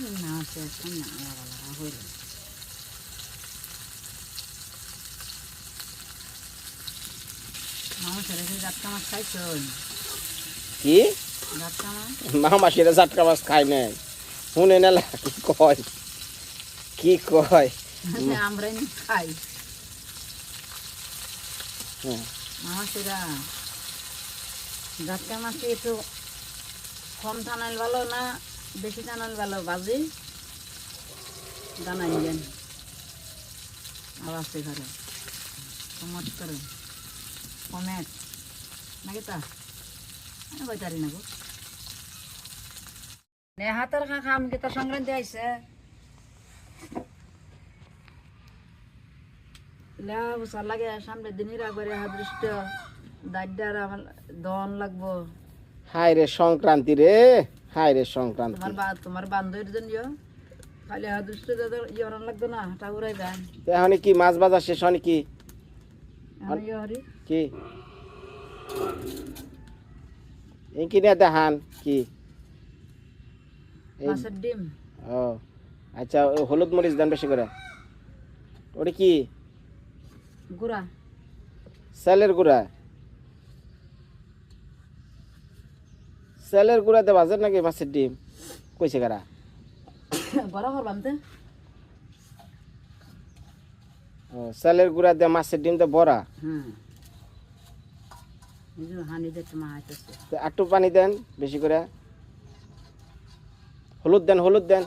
না না হইল। মানুষের এসে যাত্রা মাছ খাইছো? কি? মাছ? মামা সেটা জাটকা মাছ খায় নাই। শুনে নেলা কি কয়? কি কয়? আমরা নি খাই। হ্যাঁ। মানুষেরা যাত্রা মাছকে একটু কম টানাল ভালো না বেশি টানাল ভালো বাজি দেন আবার সে ঘরে। করে। কমেট নাকি তা? বইতারি না গো। হাতের খা খাম কি, তার সংক্রান্তি আইছে? লা বুসার লাগে সামনে দিনের আগরে হাদৃষ্ট দাড্ডার আমার দন লাগবো। হায় রে, সংক্রান্তি রে। হায় রে সংক্রান্তি। তোমার বান্ধবীর জন্য এখন কি মাছ বাজার শেষ হয়নি কি? কি এই কি? নিয়ে দেখান কি? ও আচ্ছা হলুদ মরিচ দেন বেশি করে। ওটা কি? গুড়া। সেলের গুঁড়া। সেলের গুঁড়াতে বাজার নাকি মাছের ডিম? কইছে কারা? ও সেলের গুঁড়া দিয়ে মাছের ডিম তো বড়া? একটু পানি দেন বেশি করে। হলুদ দেন হলুদ দেন।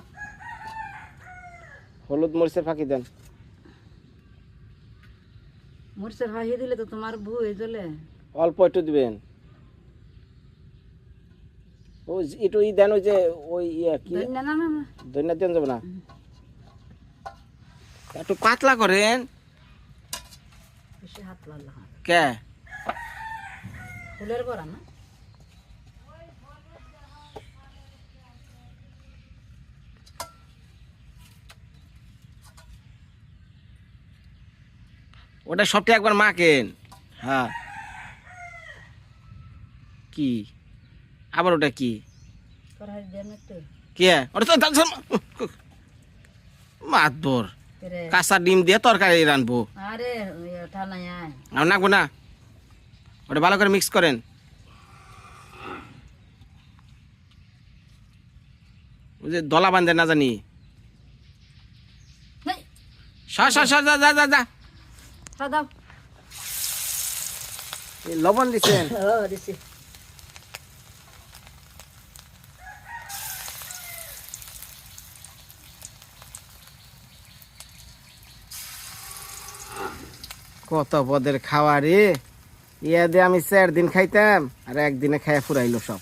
হলুদ মরিচের ফাঁকি দেন। মরিচের হাসি দিলে তো তোমার অল্প একটু দিবেন। একটু ই দেন ওই যে ওই ইয়া কি? না না না। না দেন যাবে না। একটু পাতলা করেন। বেশি হাত লাগল কে? ফুলের গড়া না? ওটা সবটা একবার মাকেন হ্যাঁ। কি? আবার ওটা কি? কে? ওটা তো মাতবর কাঁচা ডিম দিয়ে তরকারি রানবো আরে ঠানাই আর নাকবো না। ওটা ভালো করে মিক্স করেন। ওই যে দলা বান্ধে না জানি। নেই সর সর সর যা যা লবণ দিছি। কত পদের খাওয়া রে? ইয়া দিয়ে আমি চার দিন খাইতাম, আর একদিনে খাইয়া ফুরাইলো সব।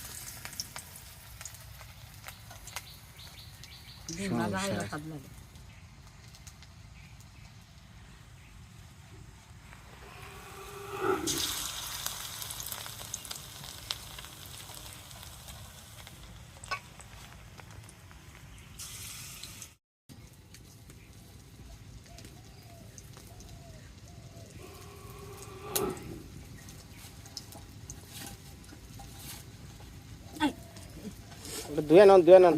ধুয়ে নন ধুয়ে নন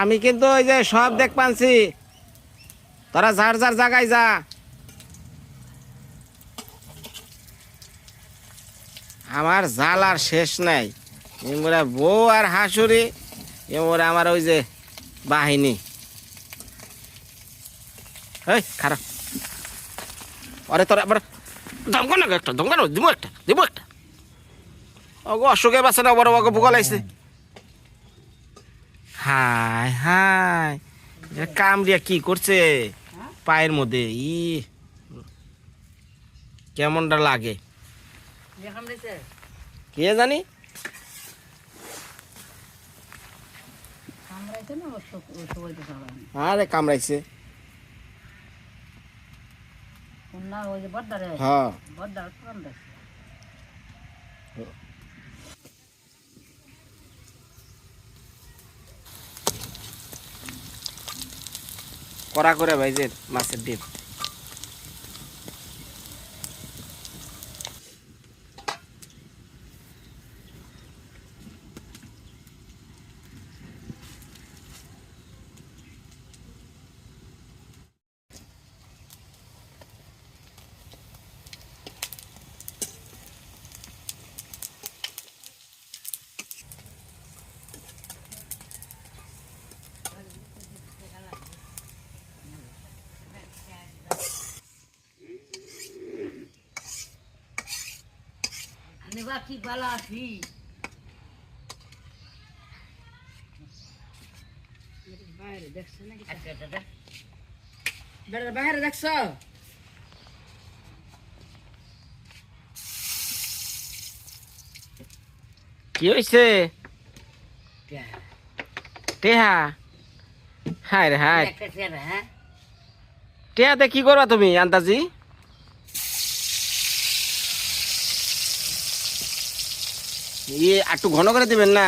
আমি কিন্তু ওই যে সব দেখ পানছি। তোরা যার যার জায়গায় যা। আমার জাল আর শেষ নাই। এমরা বউ আর হাসুরি এমরা আমার ওই যে বাহিনী। এই খারাপ আরে তোরা আবার দমকা না একটা দমকা না দিব একটা দিব একটা। ওগো অসুখে বাসে না বড় বড় ভোগা লাগছে। হাই হাই কামড়িয়া কি করছে? পায়ের মধ্যে ই। কেমনটা লাগে? কে জানি? না আরে কামড়াইছে। করা হ্যাঁ। করে ভাইজের মাছের ডিম। বাকি বালা আছি বাইরে দেখছ নাকি? বেড়া বাইরে দেখছ? কি হয়েছে টেহা। হায় রে হায়। হ্যাঁ? টেহাতে কি করবা তুমি আন্দাজি? ইয়ে একটু ঘন করে দিবেন না?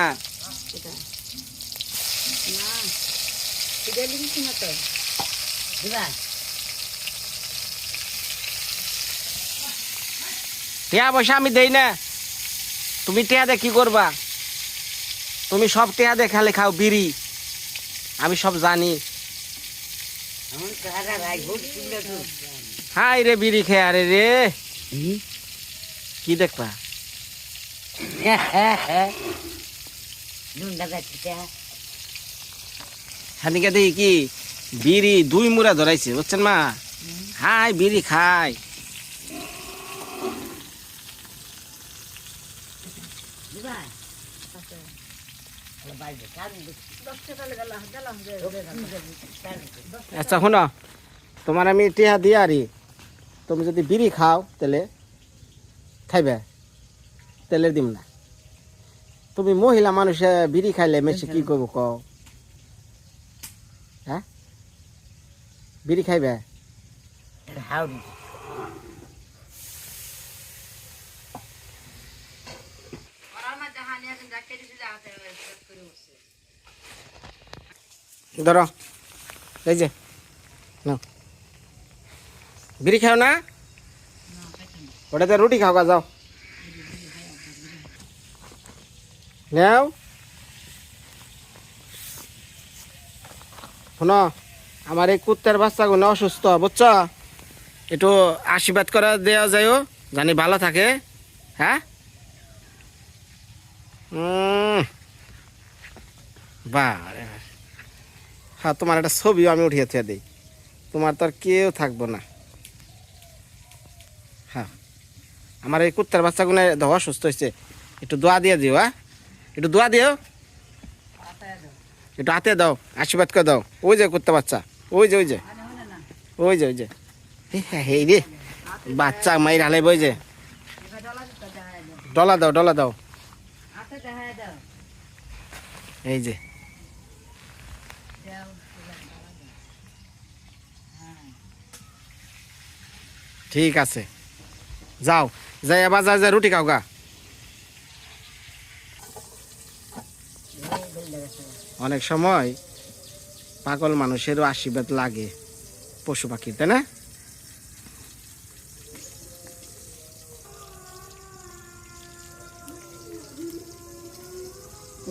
টেহা পয়সা আমি দেই না। তুমি টেহা দিয়ে কি করবা? তুমি সব দিয়ে খালি খাও বিড়ি। আমি সব জানি। হাই রে বিড়ি খেয়ে আরে রে। কি দেখবা? খানিকে দেখি কি, বিড়ি দুই মুড়া ধরাইছে, বুঝছেন মা? হাই বিড়ি খাই। আচ্ছা শোনো, তোমার আমি টিহা দিয়ে আরি। তুমি যদি বিড়ি খাও, তাহলে খাইবে। তেলের দিম না। তুমি মহিলা মানুষে বিড়ি খাইলে মেসে কি করব কও? হ্যাঁ? বিড়ি খাইবে? হাউরি ধরো এই যে নাও। বিড়ি খাও না। ওটাতে রুটি খাও গা যাও। নেও শোনো, আমার এই কুত্তার বাচ্চাগুলো অসুস্থ, বুঝছ? একটু আশীর্বাদ করে দেওয়া যায়ও জানি ভালো থাকে। হ্যাঁ? বাহ। হ্যাঁ তোমার একটা ছবিও আমি উঠিয়ে থুয়ে দিই। তোমার তো আর কেউ থাকব না। হ্যাঁ। আমার এই কুত্তার বাচ্চাগুলো দেহ অসুস্থ হয়েছে। একটু দোয়া দিয়ে দিও হ্যাঁ? একটু দোয়া দিও। একটু হাতে দাও আশীর্বাদ করে দাও। ওই যে কুত্তা বাচ্চা ওই যে ওই যে। ওই যে ওই যে। এ হ্যাঁ, এই রে। বাচ্চা মাইর হালাই বই যে। ডলা দাও ডলা দাও। এই যে। ঠিক আছে। যাও যাই আবার যা যা রুটি খাও অনেক সময় পাগল মানুষেরও আশীর্বাদ লাগে পশু পাখির তাই না?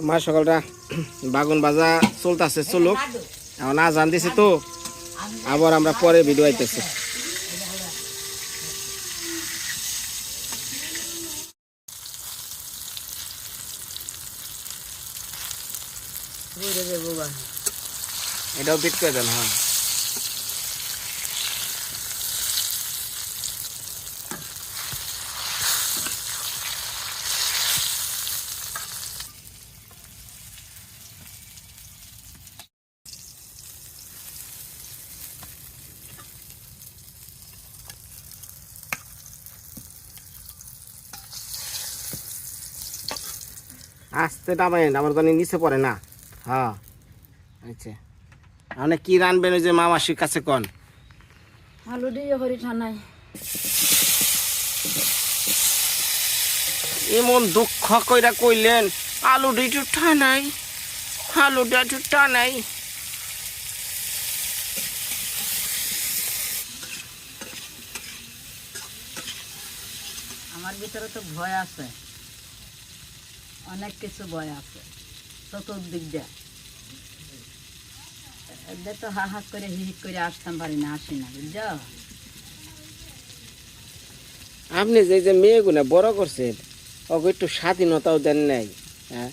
মা সকালটা বাগুন বাজা চলতেছে চলুক। এখন না জান দিছি তো। আবার আমরা পরে ভিডিও আইতেছি। এটাও বিট করে দেন হ্যাঁ। আমার জানি নিচে পড়ে না। হ্যাঁ। আচ্ছা মানে কি রানবেন ওই যে মামাসির কাছে কন? আলু দিয়ে হরি ঠানায় এমন দুঃখ কইরা কইলেন আলু ডিটু ঠানাই আলু ডাটু নাই আমার ভিতরে তো ভয় আছে। অনেক কিছু ভয় আছে। চতুর্দিক দিয়ে। এদের তো হা হা করে হি হি করে আসতাম পারি না আসি না বুঝছ? আপনি যে যে মেয়েগুলো বড় করছেন ওকে একটু স্বাধীনতাও দেন নাই হ্যাঁ?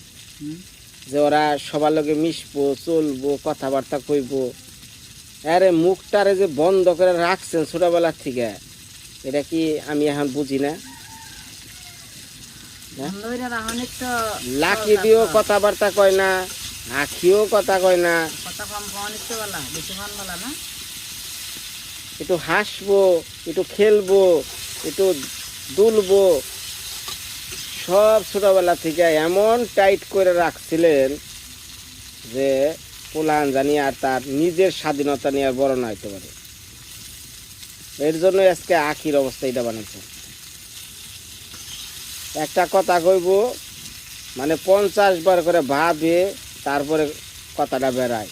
যে ওরা সবার লগে মিশবো চলবো কথাবার্তা কইব আরে মুখটারে যে বন্ধ করে রাখছেন ছোটবেলার থেকে এটা কি আমি এখন বুঝি না? লাকি দিয়েও কথাবার্তা কয় না আখিও কথা কয় না। একটু হাসবো একটু খেলব একটু দুলবো। সব ছোটবেলা থেকে এমন টাইট করে রাখছিলেন যে পোলান জানি আর তার নিজের স্বাধীনতা নিয়ে আর বড় না হইতে পারে। এর জন্য আজকে আখির অবস্থা এটা বানাচ্ছে একটা কথা কইব মানে পঞ্চাশ বার করে ভাবে তারপরে কথাটা বেড়ায়।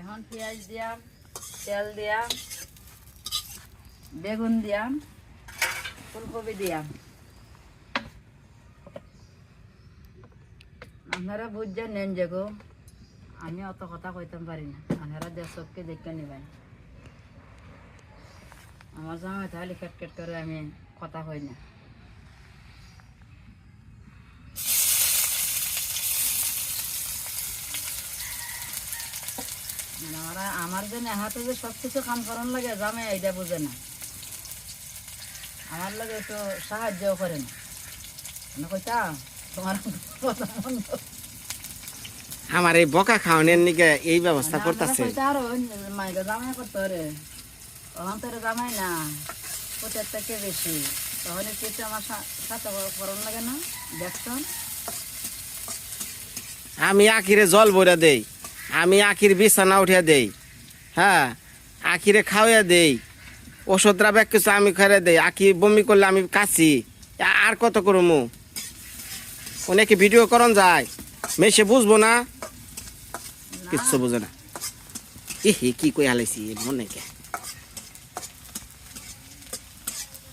এখন পেঁয়াজ দিয়াম, তেল দিয়াম, বেগুন দিয়াম, ফুলকপি দিয়াম। আপনারা বুঝছেন নেন যে গো। আমি অত কথা কইতাম পারি না। আপনারা যে সবকে দেখতে নিবেন আমার জামাই তাহলে কেট কেট করে আমি কথা কই না। মানে আমরা জন্য হাতে যে সব কিছু কাম করার লাগে, জামাই এইটা বুঝে না। আমার লাগে একটু সাহায্য করে না। আমি কইতাম তোমার কথা। আমার এই বকা খাওয়ানোর নিকে এই ব্যবস্থা করতেছে। জামাই না থেকে বেশি। কিছু আমার সাথে লাগে না দেখছেন আমি আখিরে জল ভরে দেই আমি আখির বিছানা উঠিয়া দেই হ্যাঁ আখিরে খাওয়াইয়া দেই ওষুধরা ব্যাগ কিছু আমি খাইয়ে দেই আখি বমি করলে আমি কাছি আর কত করমু? অনেকে ভিডিও করন যায়। মেসে বুঝব না কিচ্ছু বুঝে না ইহি কি কই হালাইছি মনে কে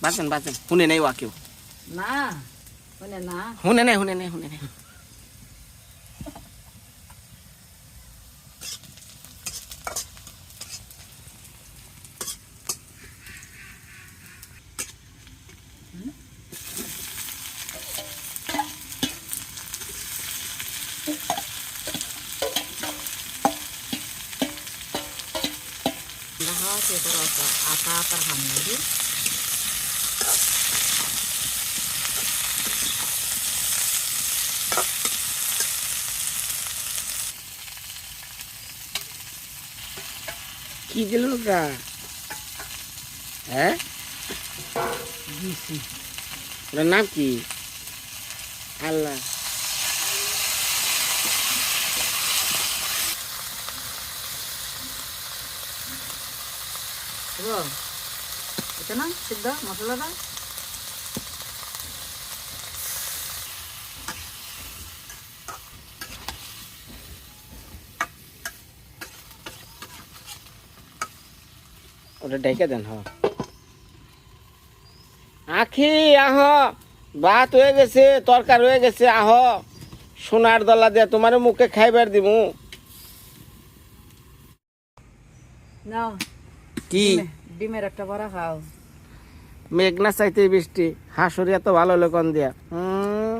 বাঁচেন বাঁচেন শুনে নাই ওয়া কেউ না শুনে না শুনে নাই শুনে নাই শুনে নাই কি দিল ওটা হ্যাঁ Gisi. ওটার নাম কি আল্লাহ Coba. Itu nang, sudah ওটা ডেকে দেন হ। আখি আহ ভাত হয়ে গেছে তরকার হয়ে গেছে আহ সোনার দলা দিয়ে তোমার মুখে খাইবার দিমু। নাও। কি? ডিমের একটা বড়া খাও। মেঘনা চাইতে বৃষ্টি। হাসুরি এত ভালো লোকন দিয়া। হুম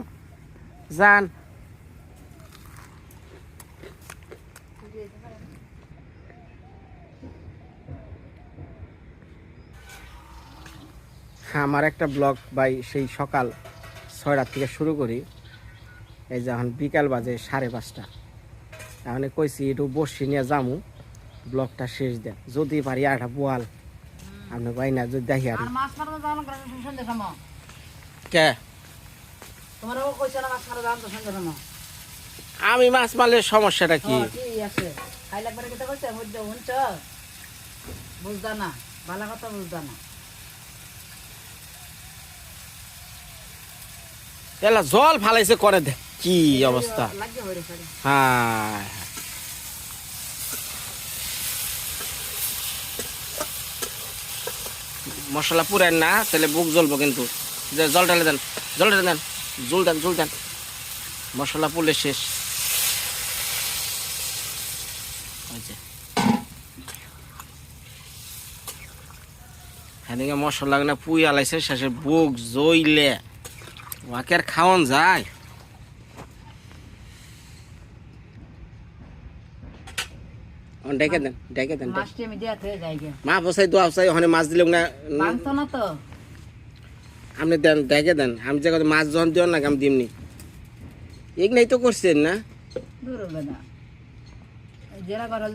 যান। আমার একটা ব্লগ বাই সেই সকাল ছয়টার থেকে শুরু করি। এই যে এখন বিকাল বাজে সাড়ে পাঁচটা। এখন কইছি একটু বসি নিয়ে যামু। ব্লগটা শেষ দেন। যদি পারি একটা বোয়াল। আপনি পাই না যদি দেখি আর কে? আমি মাছ মারলে সমস্যাটা কি? হ্যাঁ, বুঝদা না ভালো কথা বুঝদা না। এলা জল ফালাইছে করে দে। কি অবস্থা? হয়ে হ্যাঁ। মশলা পুরেন না তাহলে বুক জ্বলবো কিন্তু। যে জল ঢালে দেন জল ঢালে দেন। জল দেন জল দেন। মশলা পুড়লে শেষ। ওই যে। এদিকে মশলা না পুই আলাইছে শেষে বুক জইলে ওয়াকে আর খাওয়ান যায়। ডেকে দেন ডেকে দেন ডেকে। মা বসাই দোয়া বসাই ওখানে মাছ দিলে না। না তো। আপনি দেন দেখে দেন। আমি যে মাছ যখন দিও না আমি দিমনি। এগুলাই তো করছেন না। জেরা গরল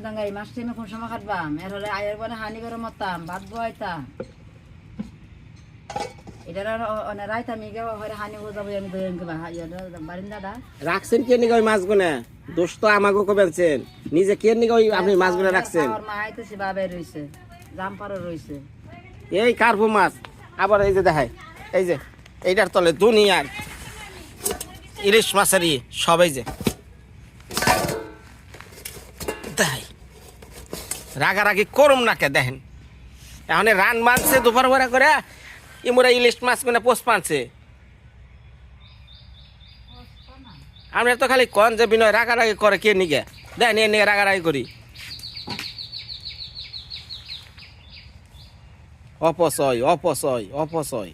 কোন সময় কাটবাম? এর হলে আয়ের পরে হানি করে মতাম ভাত রাখছেন কে নিকে ওই মাছগুলো দোষ তো আমাকে কবেছেন নিজে কে নিকে ওই আপনি মাছগুলো রাখছেন এই কার্পু মাছ আবার এই যে দেখায় এই যে এইটার তলে দুনিয়ার ইলিশ মাছেরই সবাই যে দেখাই রাগারাগি করুম না কে দেখেন এখন রান মানছে দুপুর ভরা করে ইমুরা ইলিশ মাছ মানে পোষ পানছে। আমরা তো খালি কন যে বিনয় রাগারাগি করে কে নিকে দেখেন এ নিয়ে রাগারাগি করি। অপচয় অপচয় অপচয়।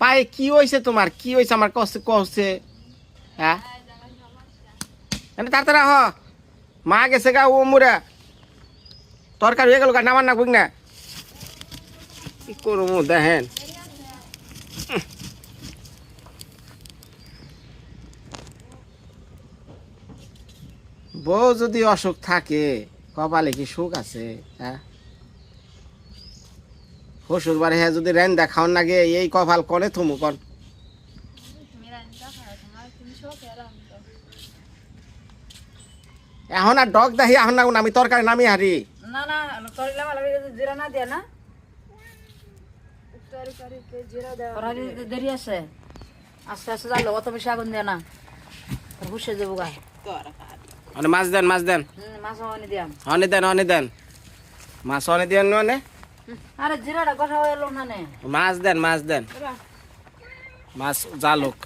পায়ে কি হয়েছে তোমার? কি হয়েছে আমার কষ্ট কষ্ট হ্যাঁ? তাড়াতাড়ি হ মা গেছে গা, ও মুরা। তরকারি হয়ে গেল গা নামান না বুঝ না। কি করব দেখেন। বউ যদি অসুখ থাকে, কপালে কি সুখ আছে হ্যাঁ? শ্বশুর বাড়ি হ্যাঁ যদি রেন দেখাও নাগে এই কপাল কনে থুমু কন। এখন আর ডগ দাহি এখন না আমি তরকারি নামি হারি না না করিলে ভালো জিরা না দিয়া না। করারি দেরি আছে আস্তে আস্তে যাইলো অত বেশি আগুন দেয় না হুসে গা। মানে মাছ দেন মাছ দেন। মাছ অনে দেন অনে দেন। মাছ অনে দেন মানে আরে জিরাটা কথা এলো না নে? মাছ দেন মাছ দেন। মাছ জালুক।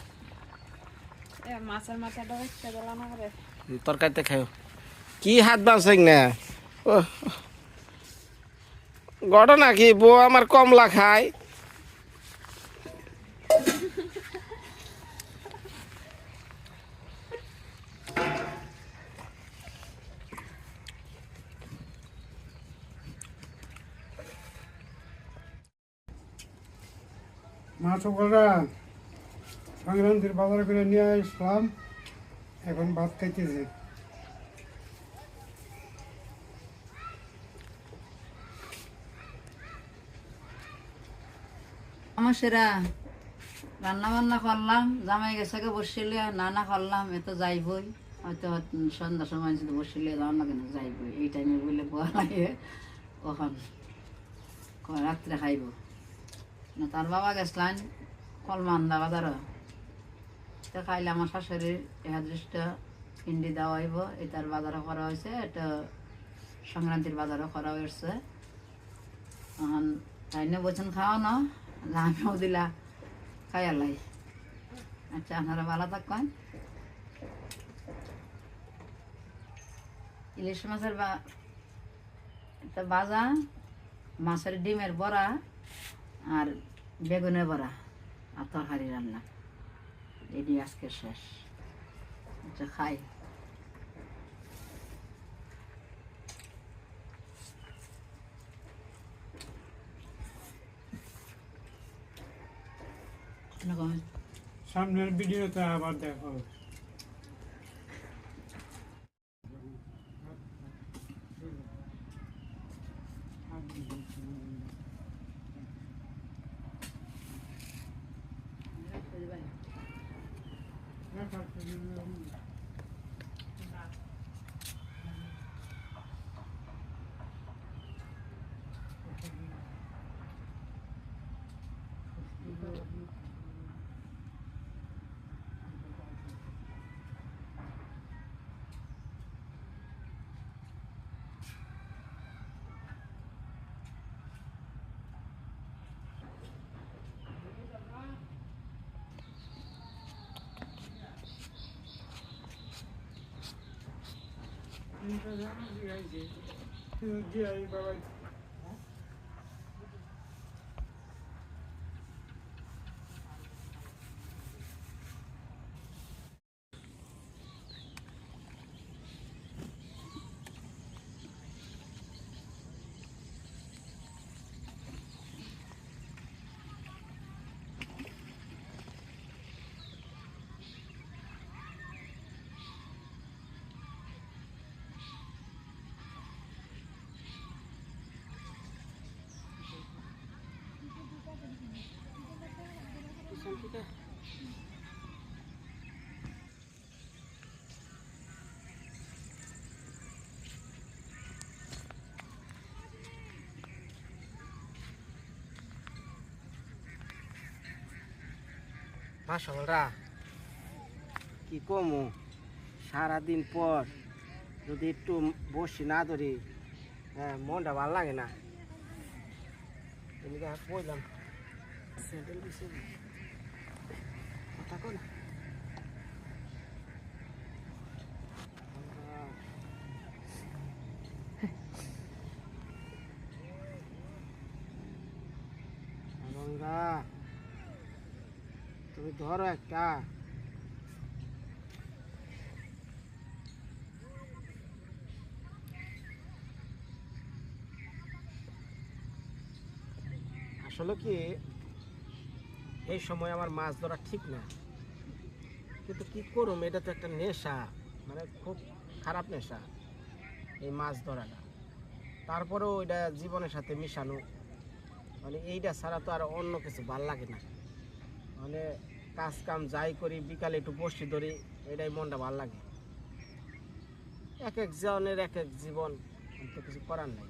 মাছের মাথাটা তরকারিতে খাও কি হাত বাঁচে না? ও ঘটনা কি? বউ আমার কমলা খায়। মা সকলরা, সংক্রান্তির বাজার করে নিয়ে আসলাম। এখন ভাত খাইতেছে। আমার সেরা। রান্না বান্না করলাম, জামাই গেছে বসিলে, নানা করলাম, এ তো যাইবই। হয়তো সন্ধ্যার সময় যদি বসিলে যাওয়ার না কেন যাইবই। এই টাইমে বলে পোয়া লাগে, কখন? রাত্রে খাইব। না, তার বাবা গেছিলাম গেছলেন কলমান্দা বাজার। তো খাইলে আমার শাশুড়ির এহাদৃষ্ট পিন্ডি দেওয়া হইব। এটার বাজারও করা হয়েছে, এটা সংক্রান্তির বাজারও করা হয়েছে। এখন তাই নিয়ে বলছেন খাওয়া না। আমিও দিলা। খাইয়ালাই আচ্ছা আপনারা ভালো থাকেন ইলিশ মাছের বা একটা বাজা মাছের ডিমের বড়া আর বেগুনের বড়া আর তরকারি রান্না। এটি আজকে শেষ। আচ্ছা খাই। সামনের ভিডিওতে আবার দেখা হবে। 你百块钱二十元一斤这一百块 মাসলরা কি কমু? সারাদিন পর যদি একটু বসি না ধরি হ্যাঁ মনটা ভালো লাগে না। বললাম না তুমি ধরো একটা। আসলে কি এই সময় আমার মাছ ধরা ঠিক না। কিন্তু কি করুম? এটা তো একটা নেশা। মানে খুব খারাপ নেশা, এই মাছ ধরাটা। তারপরেও এটা জীবনের সাথে মিশানো। মানে এইটা ছাড়া তো আর অন্য কিছু ভালো লাগে না। মানে কাজ কাম যাই করি, বিকালে একটু বসি ধরি, এটাই মনটা ভালো লাগে। এক এক জনের এক এক জীবন আমি তো কিছু করার নাই।